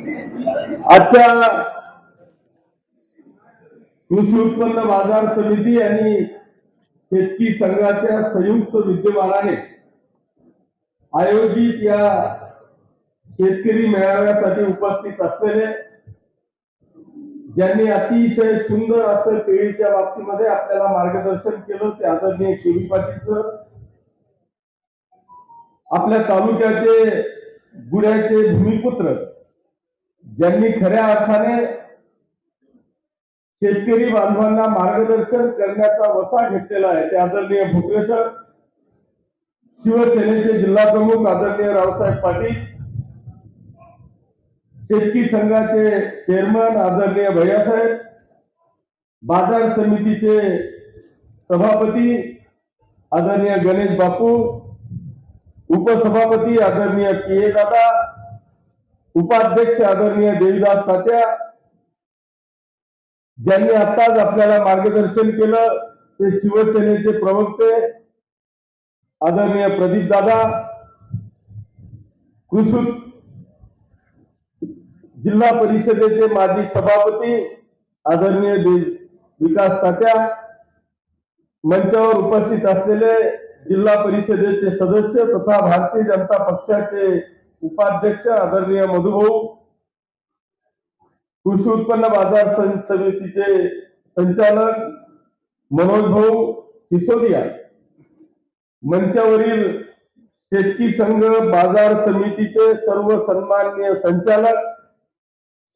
आजच्या कृषी उत्पन्न बाजार समिती आणि शेतकी संघाच्या संयुक्त विद्यमानाने आयोजित या शेतकरी मेळाव्यासाठी उपस्थित असलेले ज्यांनी अतिशय सुंदर असं केळीच्या बाबतीमध्ये आपल्याला मार्गदर्शन केलं ते आदरणीय केळी पाटील सर आपल्या तालुक्याचे गुड्याचे भूमिपुत्र ज्यांनी खऱ्या अर्थाने शेतकरी बांधवांना मार्गदर्शन करण्याचा वसा घेतलेला आहे ते आदरणीय भुकरे सर शिवसेनेचे जिल्हा प्रमुख आदरणीय रावसाहेब पाटील शेतकी संघाचे चेअरमन आदरणीय भैयासाहेब बाजार समितीचे सभापती आदरणीय गणेश बापू उपसभापती आदरणीय पी ए दादा उपाध्यक्ष आदरणीय देवीदास तात्या ज्यांनी आताच आपल्याला मार्गदर्शन केलं ते शिवसेनेचे प्रवक्ते आदरणीय प्रदीप दादा कृषी जिल्हा परिषदेचे माजी सभापती आदरणीय विकास तात्या मंचावर उपस्थित असलेले जिल्हा परिषदेचे सदस्य तथा भारतीय जनता पक्षाचे उपाध्यक्ष आदरणीय मधुभाऊ कृषी उत्पन्न बाजार समितीचे संचालक मनोज भाऊ सिसोदिया मंचावरील शेतकी संघ बाजार समितीचे सर्व सन्माननीय संचालक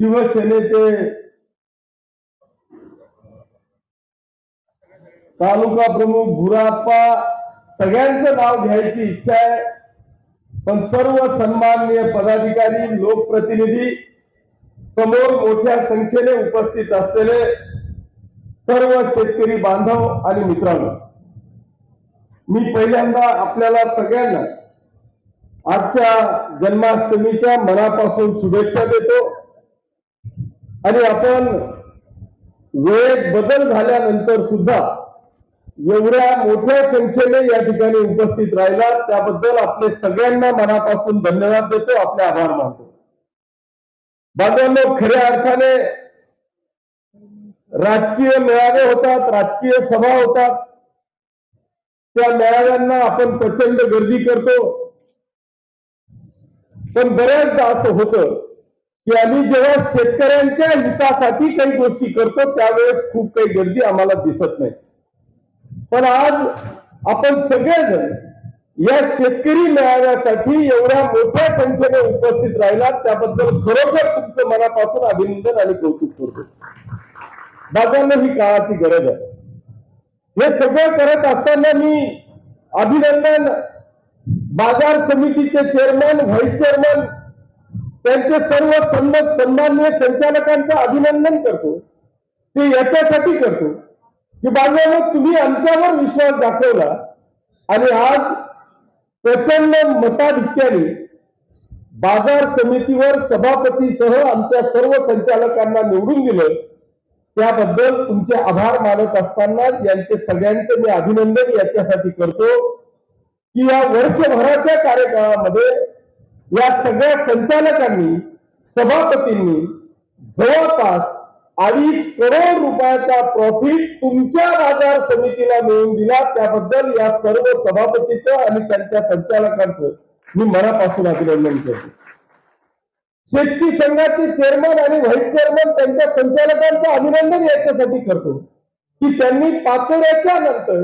शिवसेनेचे तालुका प्रमुख भुराप्पा सगळ्यांचं नाव घ्यायची इच्छा आहे. पण सर्व सन्माननीय पदाधिकारी लोकप्रतिनिधी समोर मोठ्या संख्येने उपस्थित असलेले सर्व शेतकरी बांधव आणि मित्रांनो मी पहिल्यांदा आपल्याला सगळ्यांना आजच्या जन्माष्टमीच्या मनापासून शुभेच्छा देतो. आणि आपण वेळेत बदल झाल्यानंतर सुद्धा एवढ्या मोठ्या संख्येने या ठिकाणी उपस्थित राहिला त्याबद्दल आपले सगळ्यांना मनापासून धन्यवाद देतो. आपले आभार मानतो. बांधवांनो खऱ्या अर्थाने राजकीय मेळावे होतात राजकीय सभा होतात. त्या मेळाव्यांना आपण प्रचंड गर्दी करतो. पण बऱ्याचदा असं होतं की आम्ही जेव्हा शेतकऱ्यांच्या हितासाठी काही गोष्टी करतो त्यावेळेस खूप काही गर्दी आम्हाला दिसत नाही. पण आज आपण सगळेजण या शेतकरी मेळाव्यासाठी एवढ्या मोठ्या संख्येने उपस्थित राहिलात. त्याबद्दल खरोखर तुमचं मनापासून अभिनंदन आणि कौतुक करतो. बाजारला ही काळाची गरज आहे. हे सगळं करत असताना मी अभिनंदन बाजार समितीचे चेअरमन व्हाईस चेअरमन त्यांचे सर्व संबंध सन्मान्य संचालकांचं अभिनंदन करतो. ते याच्यासाठी करतो. की बांधवांनो तुम्ही आमच्यावर विश्वास दाखवला आणि आज प्रचंड मताधिक्याने बाजार समितीवर सभापतीसह आमच्या सर्व संचालकांना निवडून दिलं. त्याबद्दल तुमचे आभार मानत असताना यांचे सगळ्यांचे मी अभिनंदन याच्यासाठी करतो की या वर्षभराच्या कार्यकाळामध्ये या सगळ्या संचालकांनी सभापतींनी जवळपास अडीच करोड रुपयाचा प्रॉफिट तुमच्या बाजार समितीला मिळवून दिला. त्याबद्दल या सर्व सभापतीचं आणि त्यांच्या संचालकांचं मी मनापासून अभिनंदन करतो. शेतकी संघाचे चेअरमन आणि व्हाईस चेअरमन त्यांच्या संचालकांचं अभिनंदन याच्यासाठी करतो. की त्यांनी पाचोऱ्याच्या नंतर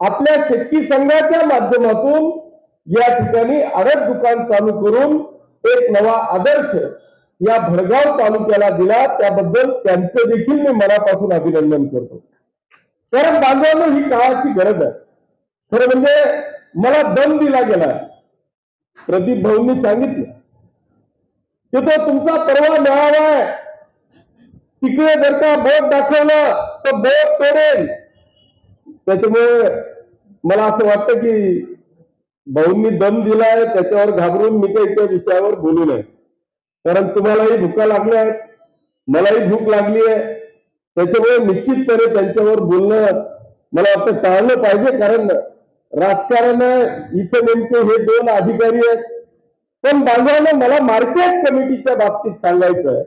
आपल्या शेतकी संघाच्या माध्यमातून या ठिकाणी आडत दुकान चालू करून एक नवा आदर्श या भडगाव तालुक्याला दिला त्याबद्दल त्यांचं देखील मी मनापासून अभिनंदन करतो. कारण बांधवांनो ही काळाची गरज आहे. खरं म्हणजे मला दम दिला गेला. प्रदीप भाऊंनी सांगितलं की तो तुमचा परवा मिळावा आहे. तिकडे जर का बोट दाखवलं तर बोट तोडेल. त्याच्यामुळे मला असं वाटतं की भाऊंनी दम दिलाय त्याच्यावर घाबरून मी काही त्या विषयावर बोलू नये. कारण तुम्हालाही भुका लागल्या आहेत. मलाही भूक लागली आहे. त्याच्यामुळे निश्चितपणे त्यांच्यावर बोलणं मला वाटतं टाळलं पाहिजे. कारण राजकारण इथं नेमके हे दोन अधिकारी आहेत. पण बांधवांना मला मार्केट कमिटीच्या बाबतीत सांगायचं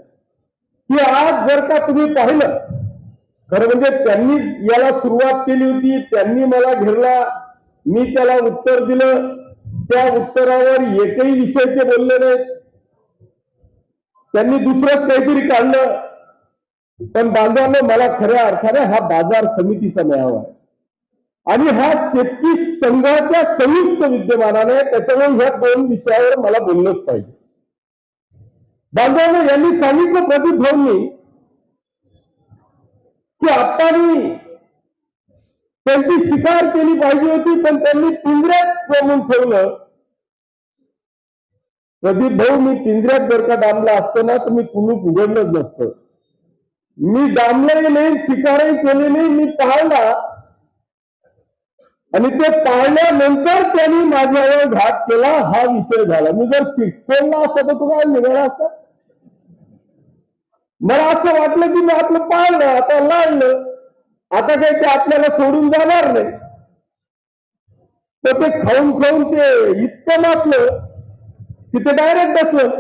की आज जर का तुम्ही पाहिलं खरं म्हणजे त्यांनी याला सुरुवात केली होती. त्यांनी मला घेरला. मी त्याला उत्तर दिलं. त्या उत्तरावर एकही विषय ते बोलले नाहीत. त्यांनी दुसरंच काहीतरी काढलं. पण बांधवांनो मला खऱ्या अर्थाने हा बाजार समितीचा मेळावा आहे. आणि हा शेतकी संघाच्या संयुक्त विद्यमानाने त्याच्यामुळे ह्या दोन विषयावर मला बोललंच पाहिजे. बांधवांना यांनी सांगितलं प्रतिभावनी की आप्पांनी त्यांची शिकार केली पाहिजे होती पण त्यांनी पिंजऱ्यात जमून ठेवलं. प्रदीप भाऊ मी पिंजऱ्यात जर का डांबला असतो ना तर मी कुलूप उघडलंच नसतं. मी डांबलंही नाही शिकारही केली नाही मी पाहिला आणि ते पाहिल्यानंतर त्यांनी माझ्यावर घात केला हा विषय झाला. मी जर शिकवला असता तर तुम्हाला निघाला असता. मला असं वाटलं की मी आपलं पाळलं आता लाडलं. आता काही ते आपल्याला सोडून जाणार नाही. तर ते खाऊन खाऊन ते इतकं मातलं तिथे डायरेक्ट बसलं.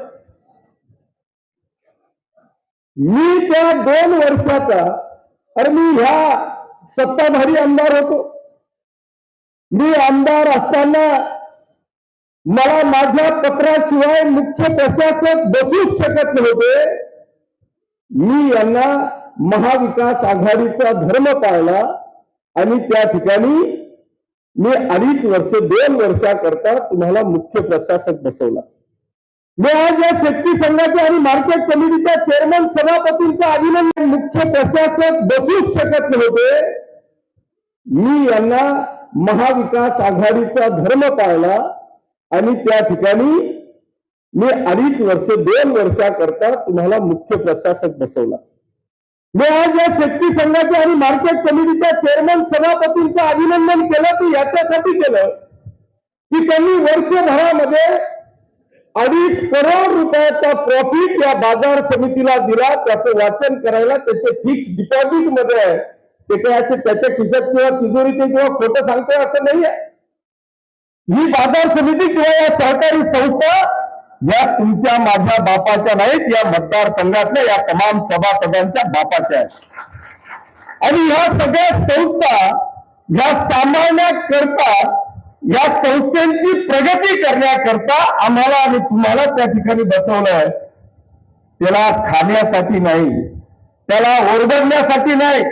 मी त्या दोन वर्षाचा अरे मी ह्या सत्ताधारी आमदार होतो. मी आमदार असताना मला माझ्या पत्राशिवाय मुख्य प्रशासक बसूच शकत नव्हते. मी यांना महाविकास आघाडीचा धर्म पाळला आणि त्या ठिकाणी मी अडीच वर्ष दोन वर्षाकरता तुम्हाला मुख्य प्रशासक बसवला. मी आज या शेतकरी संघाच्या आणि मार्केट कमिटीच्या चेअरमन सभापतींचं अभिनंदन. मुख्य प्रशासक बसूच शकत नव्हते. मी यांना महाविकास आघाडीचा धर्म पाळला आणि त्या ठिकाणी मी अडीच वर्ष दोन वर्षाकरता तुम्हाला मुख्य प्रशासक बसवला. मी आज या शेतकरी संघाच्या आणि मार्केट कमिटीच्या चेअरमन सभापतींचं अभिनंदन केलं ते याच्यासाठी केलं की त्यांनी वर्षभरामध्ये अडीच करोड रुपयाचा प्रॉफिट या बाजार समितीला दिला. त्याचं वाचन करायला त्याचे फिक्स डिपॉझिटमध्ये आहे. ते काही असे त्याच्या खिशात किंवा तिजोरीत किंवा खोटं सांगतोय असं नाहीये. ही बाजार समिती किंवा या सहकारी संस्था या तुमच्या माझ्या बापाच्या नाहीत या मतदारसंघातल्या या तमाम सभासदांच्या बापाच्या आहेत. आणि ह्या सगळ्या संस्था या सामान्याकरता या संस्थेची प्रगती करण्याकरता आम्हाला आणि तुम्हाला त्या ठिकाणी बसवलंय. त्याला खाण्यासाठी नाही त्याला ओरडण्यासाठी नाही.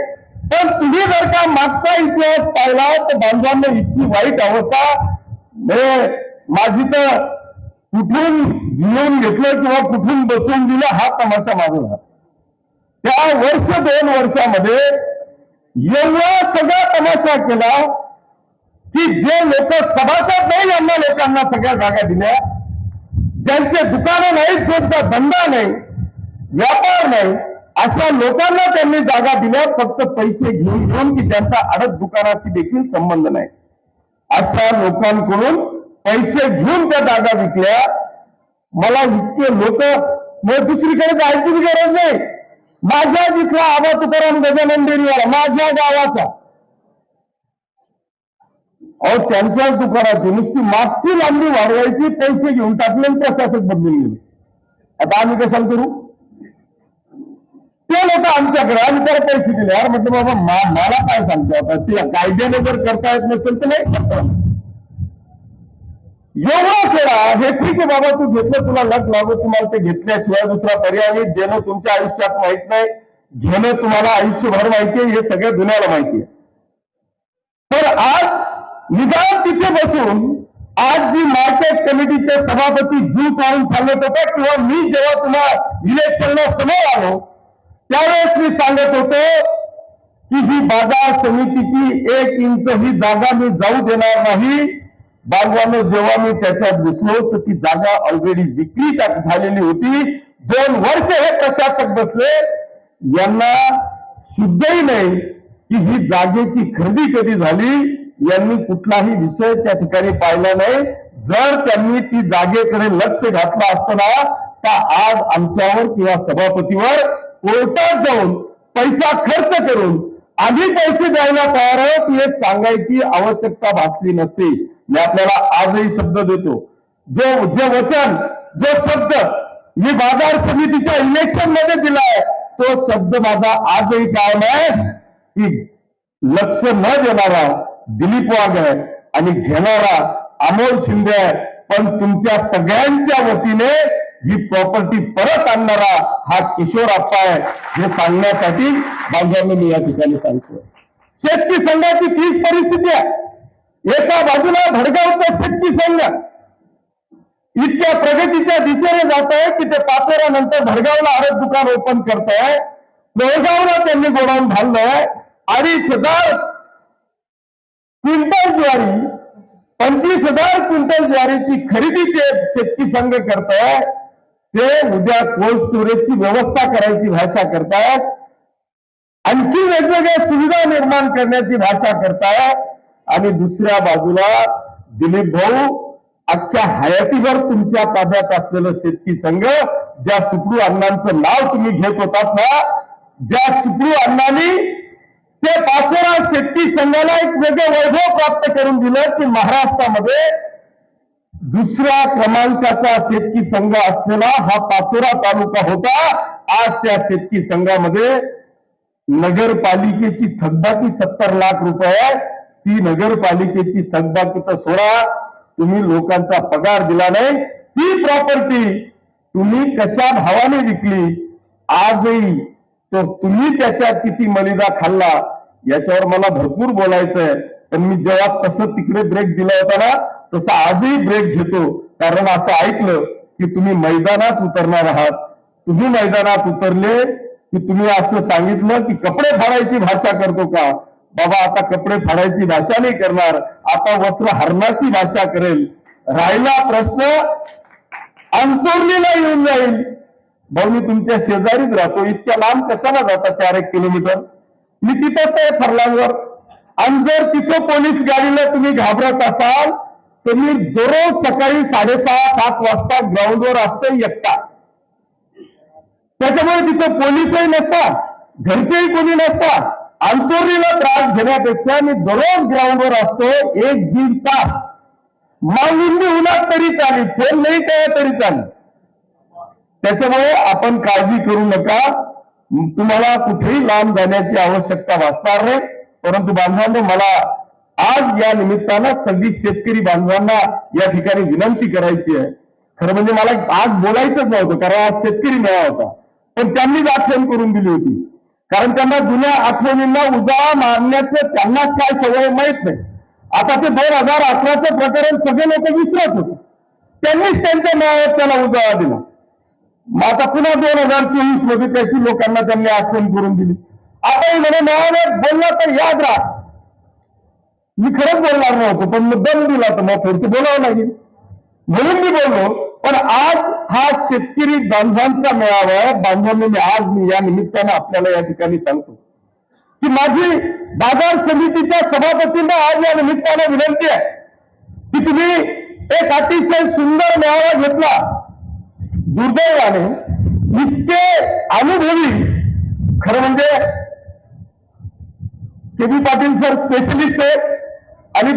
पण तुम्ही जर का मागचा इतिहास पाहिला तर बांधवांना इतकी वाईट अवस्था. म्हणजे माझी तर कुठून घेऊन घेतलं किंवा कुठून बसून दिलं हा तमाशा माझा झाला त्या वर्ष दोन वर्षामध्ये एवढा सगळा तमाशा केला की जे लोक सभासद नाही यांना लोकांना सगळ्या जागा दिल्या. ज्यांचे दुकानं नाहीत ज्यांचा धंदा नाही व्यापार नाही अशा लोकांना त्यांनी जागा दिल्या फक्त पैसे घेऊन घेऊन की त्यांचा अडत दुकानाशी देखील संबंध नाही. अशा लोकांकडून पैसे घेऊन त्या जागा विकल्या. मला इतके लोक मग दुसरीकडे जायची गरज नाही. माझ्या जिथला आबा तुकाराम गजानन डेरीवाला माझ्या गावाचा अहो त्यांच्याच दुकानाची नुसती मागची लांबी वाढवायची पैसे घेऊन टाकले आणि प्रशासक बदलून गेले. आता आम्ही कशाला करू ते लोक आमच्याकडे आम्ही त्याला पैसे दिले. यार म्हटलं बाबा मा- मला काय सांगतो आता? ते कायद्याने जर करता येत नसेल तर नाही करता एवढा खेळा हे ठीक आहे बाबा तू घेतलं तुला लग लागू तुम्हाला ते घेतल्याशिवाय दुसरा पर्याय नाही. देणं तुमच्या आयुष्यात माहीत नाही. घेणं तुम्हाला आयुष्यभर माहितीये हे सगळ्या दुनियाला आहे. तर आज निदान तिथे बसून आज जी मार्केट कमिटीचे सभापती जीव काढून सांगत होता किंवा मी जेव्हा तुला इलेक्शनला समोर आलो त्यावेळेस मी सांगत होतो की ही बाजार समितीची एक इंच ही जागा मी जाऊ देणार नाही. बागवानं जेव्हा मी त्याच्यात घुसलो तर ती जागा ऑलरेडी विक्री झालेली होती. दोन वर्ष हे प्रशासक बसले. यांना शुद्धही नाही की ही जागेची खरेदी कधी झाली? यांनी कुठलाही विषय त्या ठिकाणी पाहिला नाही. जर त्यांनी ती जागेकडे लक्ष घातलं असताना तर आज आमच्यावर किंवा सभापतीवर कोर्टात जाऊन पैसा खर्च करून आधी पैसे द्यायला तयार आहोत हे सांगायची आवश्यकता भासली नसते. मी आपल्याला आजही शब्द देतो. जो जे वचन जो शब्द मी बाजार समितीच्या इलेक्शनमध्ये दिलाय तो शब्द माझा आजही कायम आहे. की लक्ष न देणारा दिलीप वाघ आहे आणि घेणारा अमोल शिंदे आहे पण तुमच्या सगळ्यांच्या वतीने ही प्रॉपर्टी परत आणणारा हा किशोर आप्पा आहे हे सांगण्यासाठी बांधवांनी मी या ठिकाणी सांगतोय. शेतकी संघाची तीच परिस्थिती आहे. एका बाजूला भडगावचा शेतकी संघ. इतक्या प्रगतीच्या दिशेने जात आहे की ते पाचोऱ्यानंतर भडगावला आरोग्य दुकान ओपन करत आहे. लोहगावला त्यांनी गोडाऊन घाललंय अडीच हजार क्विंटल ज्वारी पंचवीस हजार क्विंटल ज्वारीची खरेदी ते शेतकी संघ करताय. ते उद्या कोल्ड स्टोरेजची व्यवस्था करायची भाषा करतायत आणखी वेगवेगळ्या सुविधा निर्माण करण्याची भाषा करतायत आणि दुसऱ्या बाजूला दिलीप भाऊ अख्ख्या हयातीभर तुमच्या ताब्यात असलेलं शेतकी संघ ज्या सुप्रू अण्णांचं नाव तुम्ही घेत होतात ना ज्या सुप्रू अण्णांनी ते पाचोरा शेतकी संघाला एक वेगळं वैभव प्राप्त करून दिलं की महाराष्ट्रामध्ये दुसऱ्या क्रमांकाचा शेतकी संघ असलेला हा पाचोरा तालुका होता. आज त्या शेतकी संघामध्ये नगरपालिकेची थकबाकी सत्तर लाख रुपये आहे. ती नगरपालिकेची थकबाकी तर सोडा. तुम्ही लोकांचा पगार दिला नाही. ती प्रॉपर्टी तुम्ही कशा भावाने विकली? आजही तर तुम्ही त्याच्यात किती मलिदा खाल्ला याच्यावर मला भरपूर बोलायचंय. पण मी जेव्हा तसं तिकडे ब्रेक दिला होता ना तसा आजही ब्रेक घेतो. कारण असं ऐकलं की तुम्ही मैदानात उतरणार आहात. तुम्ही मैदानात उतरले की तुम्ही असं सांगितलं की कपडे फाडायची भाषा करतो का? बाबा आता कपडे फाडायची भाषा नाही करणार. आता वस्त्र हरणाची भाषा करेल. राहिला प्रश्न अंतुर्लीला येऊन जाईल. भाऊ मी तुमच्या शेजारीच राहतो. इतक्या लांब कशाला जाता चार एक किलोमीटर? मी तिथंच आहे फरलांवर. आणि जर तिथं पोलीस गाडीला तुम्ही घाबरत असाल तर मी दररोज सकाळी साडेसहा सात वाजता ग्राउंडवर असतो एकटा. त्याच्यामुळे तिथं पोलीसही नसतात घरचेही कोणी नसतात. अंतोरीला त्रास घेण्यापेक्षा मी दररोज ग्राउंडवर असतो एक दीड तास. मागून मी उन्हात तरी चालेल फोन नाही काय तरी चालेल. त्याच्यामुळे आपण काळजी करू नका. तुम्हाला कुठेही लांब जाण्याची आवश्यकता भासणार नाही. परंतु बांधवांनो मला आज या निमित्तानं सगळी शेतकरी बांधवांना या ठिकाणी विनंती करायची आहे. खरं म्हणजे मला आज बोलायचंच नव्हतं कारण आज शेतकरी मेळा होता. पण त्यांनीच आठवण करून दिली होती. कारण त्यांना जुन्या आठवणींना उजाळा मारण्याचं त्यांनाच काय सवय माहीत नाही. आता ते दोन हजार अठराचं प्रकरण सगळे लोक विसरत होते. त्यांनीच त्यांच्या मेळाव्यात त्याला उजाळा दिला. मग आता पुन्हा दोन हजार चोवीसमध्ये त्याची लोकांना त्यांनी आठवण करून दिली. आता म्हणे मेळाव्यात बोलला तर याद राहा मी खरंच बोलणार नव्हतो पण मुद्दाम दिला तर मग थोडस बोलावं लागेल. म्हणून मी बोललो पण आज हा शेतकरी बांधवांचा मेळावा आहे बांधवांनी आज मी या निमित्तानं आपल्याला या ठिकाणी सांगतो. की माझी बाजार समितीच्या सभापतींना आज या निमित्तानं विनंती आहे की तुम्ही एक अतिशय सुंदर मेळावा घेतला. दुर्दैवाने इतके अनुभवी. खरं म्हणजे K. B. Patil sir specialist आहेत आणि